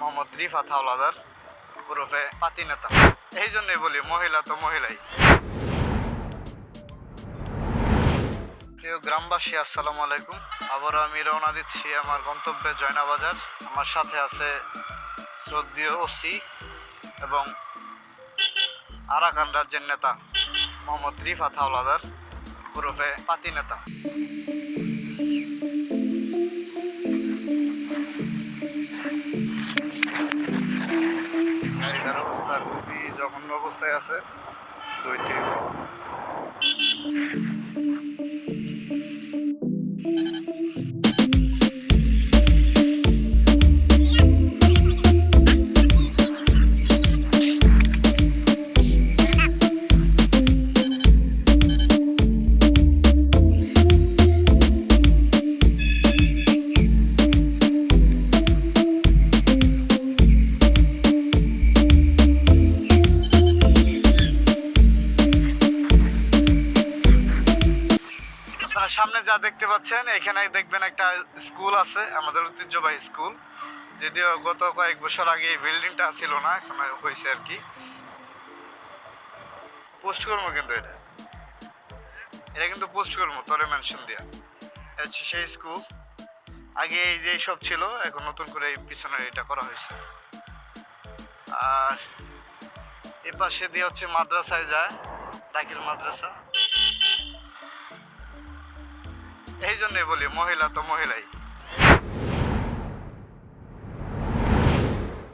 মোহাম্মদ রিফাত হাওলাদার ওরফে পাতি নেতা এই জন্যই বলি মহিলা তো মহিলাই। প্রিয় গ্রামবাসী, আসসালামু আলাইকুম। আবারও আমি রওনা দিচ্ছি আমার গন্তব্যে জয়নাবাজার। আমার সাথে আছে শ্রদ্ধীয় ওসি এবং আরাকান রাজ্যের নেতা মোহাম্মদ রিফাত হাওলাদার ওরফে পাতি নেতা জঘন্য অবস্থায় আছে দুইটি সামনে যা দেখতে পাচ্ছেন, এখানে দেখবেন একটা স্কুল আছে, আমাদের ঐতিহ্যবাহী স্কুল। যদিও গত কয়েক বছর আগে এই বিল্ডিংটা ছিল না, এখন হয়েছে আর কি। পোস্ট করব কিন্তু এটা। এটা কিন্তু পোস্ট করব তোরে মেনশন এটা হচ্ছে সেই স্কুল। আগে এই যে সব ছিল, এখন নতুন করে এই পিছনে এটা করা হয়েছে। আর এ পাশে দিয়ে হচ্ছে মাদ্রাসায় যায়, দাখিল মাদ্রাসা। এই জন্যই বলি মহিলা তো মহিলাই।